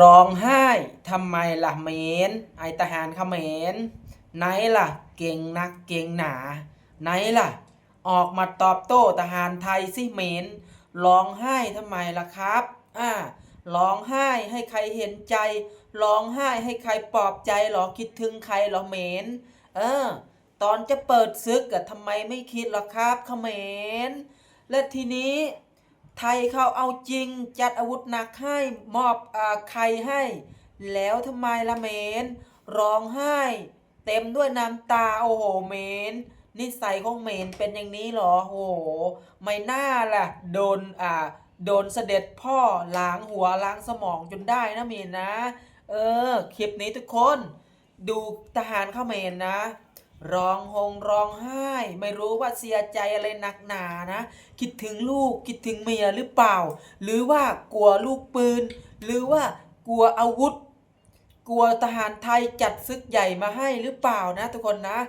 ร้องไห้ทำไมล่ะเมน ไอทหารเขมรไหนล่ะ เก่งนักเก่งหนา ไหนล่ะ ออกมาตอบโต้ทหารไทยสิเมนร้องไห้ทำไมล่ะครับ อ่าร้องไห้ให้ใครเห็นใจ ร้องไห้ให้ใครปลอบใจหรอคิดถึงใครหรอเมน เออ ตอนจะเปิดซึกอะทำไมไม่คิดหรอครับเขมรและทีนี้ ไทยเขาเอาจริงจัดอาวุธหนักให้มอบอใครให้ แล้วทำไมละเมน ร้องไห้ เต็มด้วยน้ำตาโอ้โหเมนนิสัยของเมนเป็นอย่างนี้เหรอโอ้โห ไม่น่าล่ะ โดนอ่าโดนเสด็จพ่อล้างหัวล้างสมองจนได้นะเมนนะ เออ คลิปนี้ทุกคน ดูทหารเข้าเมนนะ ร้องหงร้องไห้ ไม่รู้ว่าเสียใจอะไรหนักหนานะ คิดถึงลูกคิดถึงเมียหรือเปล่า หรือว่ากลัวลูกปืน หรือว่ากลัวอาวุธ กลัวทหารไทยจัดซึกใหญ่มาให้หรือเปล่านะ ทุกคนนะ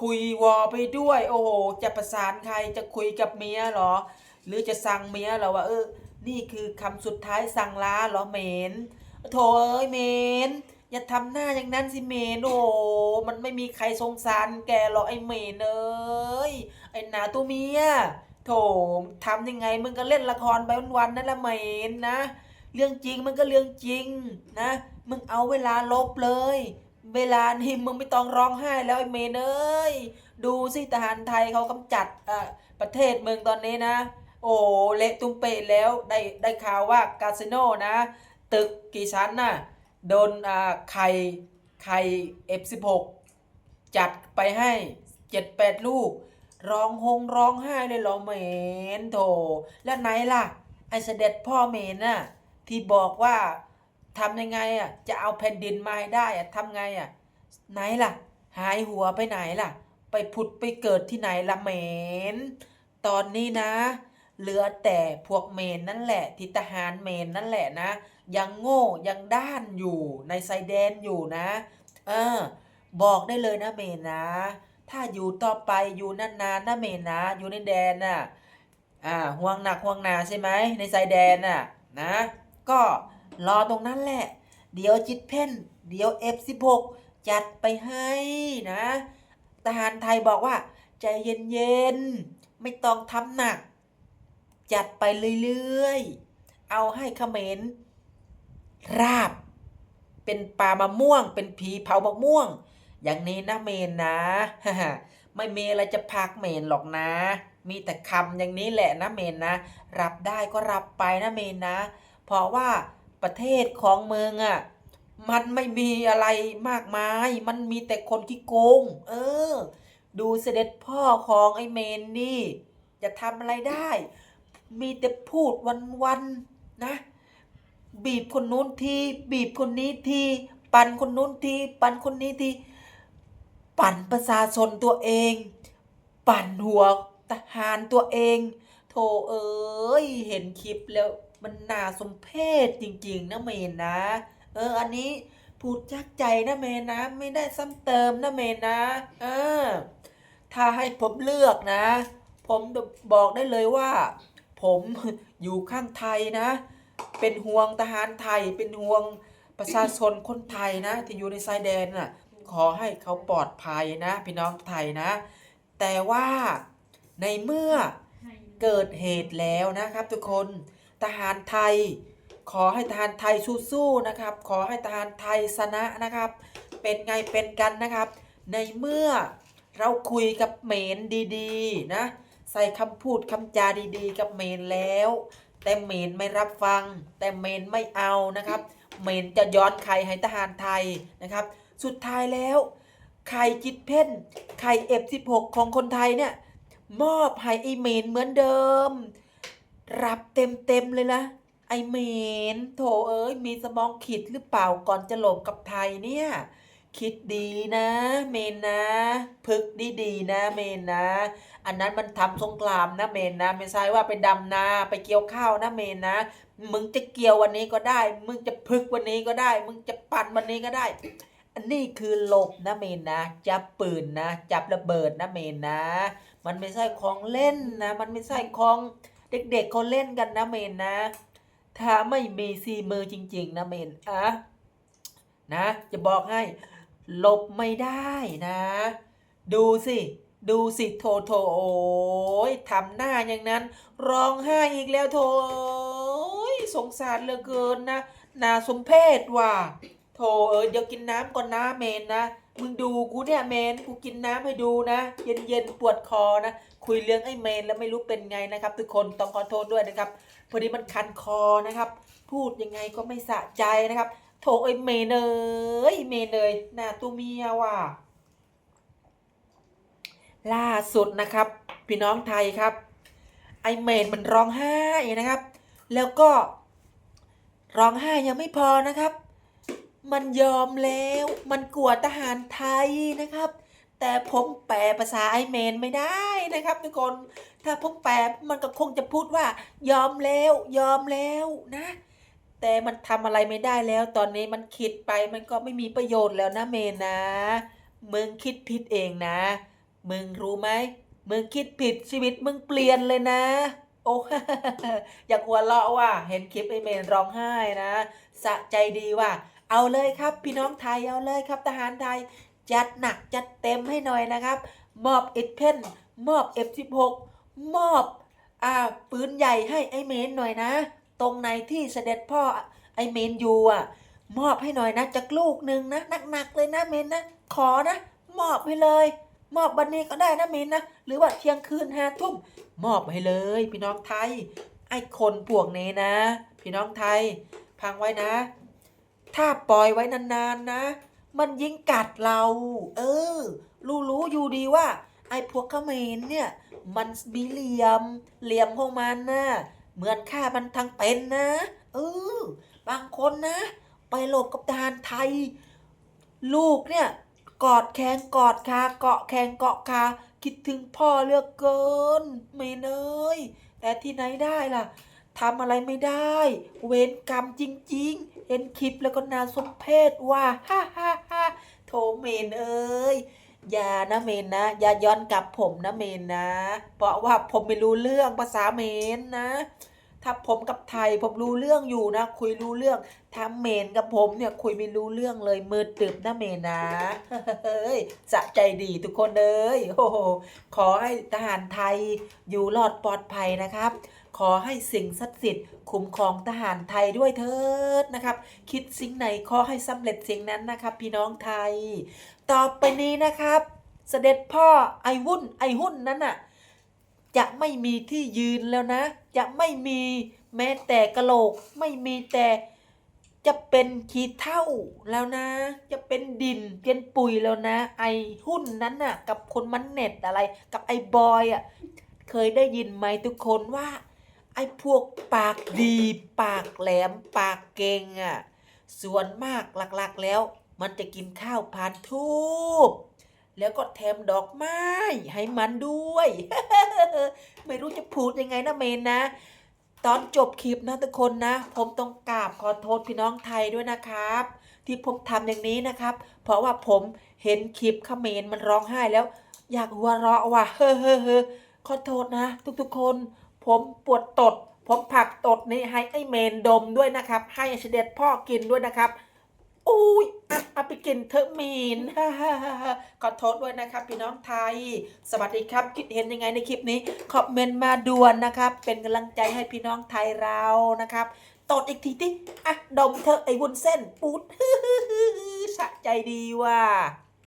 คุยวอไปด้วย โอ้โห จะประสานใครจะคุยกับเมียหรอ หรือจะสั่งเมียเหรอว่าเออ นี่คือคำสุดท้ายสั่งลาหรอเมนโถเอ้ยเมน อย่าทำหน้าอย่างนั้นสิเมนโอ้มันไม่มีใครสงสารแกหรอกไอ้เมนเอ้ยไอ้หนาตัวเมียโถทำยังไงมึงก็เล่นละครไปวันๆนั่นละเมนนะ เรื่องจริงมันก็เรื่องจริงนะ มึงเอาเวลาลบเลย เวลานี่มึงไม่ต้องร้องไห้แล้วไอ้เมนเอ้ยดูสิทหารไทยเขากำจัดอะประเทศเมืองตอนนี้นะ โอ้เละตุ้มเปะแล้วได้ได้ข่าวว่าคาสิโนนะ ตึกกี่ชั้นน่ะ โดนอ่ไข่ไข่ F16 จัดไปให้เจ็ดแปดลูก ร้องหงร้องไห้เลยเหรอเหมนโถ แล้วไหนล่ะ ไอเสด็จพ่อเหมนน่ะที่บอกว่าทำยังไงอะจะเอาแผ่นดินมาให้ได้อะทำไงอะไหนล่ะ หายหัวไปไหนล่ะ ไปผุดไปเกิดที่ไหนละเหมน ตอนนี้นะ เหลือแต่พวกเมนนั่นแหละที่ทหารเมนนั่นแหละนะ ยังโง่ยังด้านอยู่ในไซแดนอยู่นะ เออ บอกได้เลยนะเมนนะ ถ้าอยู่ต่อไปอยู่นานๆนะเมนนะ อยู่ในแดนน่ะอ่าห่วงหนักห่วงหนาใช่ไหมในไซแดนน่ะนะ ก็รอตรงนั้นแหละ เดี๋ยวจิตเพ่น เดี๋ยว F16 จัดไปให้นะทหารไทยบอกว่า ใจเย็นๆ ไม่ต้องทำหนัก จัดไปเรื่อยๆ เอาให้เขมร ราบ เป็นปลามะม่วง เป็นผีเผามะม่วง อย่างนี้นะเมนนะไม่เมีอะไรจะพักเมนหรอกนะ มีแต่คำอย่างนี้แหละนะเมนนะ รับได้ก็รับไปนะเมนนะ เพราะว่าประเทศของเมืองอะ่ะมันไม่มีอะไรมากมาย มันมีแต่คนที่โกง เออ ดูเสด็จพ่อของไอ้เมนนี่ จะทำอะไรได้ มีแต่พูดวันๆนะ บีบคนนู้นทีบีบคนนี้ทีปั่นคนนู้นทีปั่นคนนี้ทีปั่นประชาชนตัวเอง ปั่นหัวทหารตัวเองโธ่เอ้ยเห็นคลิปแล้วมันน่าสมเพชจริง ๆ นะเมนนะ เออ อันนี้พูดจากใจนะเมนนะ ไม่ได้ซ้ำเติมนะเมนนะ เออ ถ้าให้ผมเลือกนะ ผมบอกได้เลยว่า ผมอยู่ข้างไทยนะ เป็นห่วงทหารไทย เป็นห่วงประชาชนคนไทยนะ ที่อยู่ในชายแดนน่ะ ขอให้เขาปลอดภัยนะ พี่น้องไทยนะ แต่ว่าในเมื่อเกิดเหตุแล้วนะครับ ทุกคนทหารไทย ขอให้ทหารไทยสู้ๆนะครับ ขอให้ทหารไทยชนะนะครับ เป็นไงเป็นกันนะครับ ในเมื่อเราคุยกับเมนดีๆ นะ ใส่คำพูดคำจาดีๆ กับเมนแล้ว แต่เมนไม่รับฟัง แต่เมนไม่เอานะครับ เมนจะย้อนไข่ให้ทหารไทยนะครับ สุดท้ายแล้วไข่จิตเพ่นไข่เอฟสิบหกของคนไทยเนี่ยมอบให้ไอเมนเหมือนเดิม รับเต็มเต็มเลยนะไอเมน โถเอ้ยมีสมองคิดหรือเปล่าก่อนจะหลบกับไทยเนี่ย คิดดีนะ เมนนะพึกดีๆนะ เมนนะ อันนั้นมันทำสงครามนะเมนนะไม่ใช่ว่าไปดำนาไปเกี่ยวข้าวนะเมนนะ มึงจะเกี่ยววันนี้ก็ได้ มึงจะพึกวันนี้ก็ได้ มึงจะปั่นวันนี้ก็ได้ อันนี้คือหลบนะเมนนะจับปืนนะ จับระเบิดนะเมนนะ มันไม่ใช่ของเล่นนะ มันไม่ใช่ของเด็กๆเขาเล่นกันนะเมนนะ ถ้าไม่มีซีมือจริง ๆ นะเมนอะนะ จะบอกให้ ลบไม่ได้นะ ดูสิ ดูสิโทโทโอ้ยทำหน้าอย่างนั้น ร้องไห้อีกแล้วโทโอยสงสารเหลือเกินนะนาสมเพศว่ะโทเออเดี๋ยวกินน้ำก่อนนะเมนนะมึงดูกูเนี่ยเมนกูกินน้ำให้ดูนะเย็นเย็นๆปวดคอนะ คุยเรื่องไอ้เมนแล้วไม่รู้เป็นไงนะครับ ทุกคนต้องขอโทษด้วยนะครับ พอดีมันคันคอนะครับ พูดยังไงก็ไม่สะใจนะครับ โถไอ้เมเอ้ยเมเลยน้าตัวเมียว่ะล่าสุดนะครับ พี่น้องไทยครับ ไอเมนมันร้องไห้นะครับ แล้วก็ร้องไห้ยังไม่พอนะครับ มันยอมแล้วมันกลัวทหารไทยนะครับ แต่ผมแปลภาษาไอเมนไม่ได้นะครับทุกคนถ้าผมแปลมันก็คงจะพูดว่ายอมแล้วยอมแล้วนะ แต่มันทำอะไรไม่ได้แล้ว ตอนนี้มันคิดไปมันก็ไม่มีประโยชน์แล้วนะเมนนะ มึงคิดผิดเองนะ มึงรู้ไหม มึงคิดผิดชีวิตมึงเปลี่ยนเลยนะ โอ้อยากหัวเราะว่ะเห็นคลิปไอเมนร้องไห้นะสะใจดีว่ะเอาเลยครับ พี่น้องไทยเอาเลยครับทหารไทย จัดหนักจัดเต็มให้หน่อยนะครับ มอบเอ็ดเพนมอบ F16 มอบอ่าปืนใหญ่ให้ไอเมนหน่อยนะ ตรงไหนที่เสด็จพ่อไอเมนอยู่อะ มอบให้หน่อยนะจากลูกหนึ่งนะหนักๆเลยนะเมนนะ ขอนะ มอบให้เลย มอบบันนี้ก็ได้นะเมนนะ หรือว่าเที่ยงคืนห้าทุ่มมอบให้เลย พี่น้องไทย ไอคนพวกนี้นะ พี่น้องไทย พังไว้นะ ถ้าปล่อยไว้นานๆนะ มันยิงกัดเรา เออ รู้รู้อยู่ดีว่า ไอ้พวกเขมรเนี่ย มันมีเหลี่ยม เหลี่ยมของมันนะ เหมือนฆ่ามันทั้งเป็นนะเออบางคนนะ ไปหลบกับทหารไทย ลูกเนี่ย กอดแขนกอดขาเกาะแขนเกาะขาคิดถึงพ่อเลือกเกินไม่เนยแต่ที่ไหนได้ล่ะทำอะไรไม่ได้ เวรกรรมจริง ๆ เห็นคลิปแล้วก็น่าสมเพชว่าฮ่าฮ่าฮ่าโถเมนเอ้ย ย่านะเมนนะอย่าย้อนกลับผมนะเมนนะ เพราะว่าผมไม่รู้เรื่องภาษาเมนนะ ถ้าผมกับไทยผมรู้เรื่องอยู่นะ คุยรู้เรื่องถ้าเมนกับผมเนี่ยคุยไม่รู้เรื่องเลยมืดตึบนะเมนนะเฮ้ยสะใจดีทุกคนเลยโอ้โหขอให้ทหารไทยอยู่รอดปลอดภัยนะครับ ขอให้สิ่งศักดิ์สิทธิ์คุ้มครองทหารไทยด้วยเถิดนะครับ คิดสิ่งไหนขอให้สำเร็จสิ่งนั้นนะครับ พี่น้องไทย ต่อไปนี้นะครับ เสด็จพ่อไอวุ่นไอหุ่นนั้นน่ะจะไม่มีที่ยืนแล้วนะ จะไม่มีแม้แต่กระโหลกไม่มีแต่จะเป็นขี้เท่าแล้วนะ จะเป็นดินเป็นปุ๋ยแล้วนะ ไอหุ้นนั้นน่ะ กับคนมันเน็ตอะไร กับไอบอยอะเคยได้ยินไหมทุกคนว่า ไอ้พวกปากดีปากแหลมปากเก่งอะส่วนมากหลักๆแล้ว มันจะกินข้าวผ่านทูบ แล้วก็แถมดอกไม้ให้มันด้วย ไม่รู้จะพูดยังไงนะเมนนะ ตอนจบคลิปนะทุกคนนะ ผมต้องกราบขอโทษพี่น้องไทยด้วยนะครับ ที่ผมทำอย่างนี้นะครับ เพราะว่าผมเห็นคลิปขเขมรมันร้องไห้แล้ว อยากหัวเราะว่ะเฮ้อเฮ้อเฮ้อขอโทษนะ ทุกๆคน ผมปวดตด ผมผักตดนี้ให้ไอ้เมนดมด้วยนะครับ ให้เสด็จพ่อกินด้วยนะครับ อุ้ยอะเอาไปกินเถอะมีนขอโทษด้วยนะครับ พี่น้องไทย สวัสดีครับ คิดเห็นยังไงในคลิปนี้ คอมเมนต์มาด่วนนะครับ เป็นกำลังใจให้พี่น้องไทยเรานะครับตดอีกทีที่อะดมเธอไอ้วุ้นเส้น ปูดสะใจดีว่ะ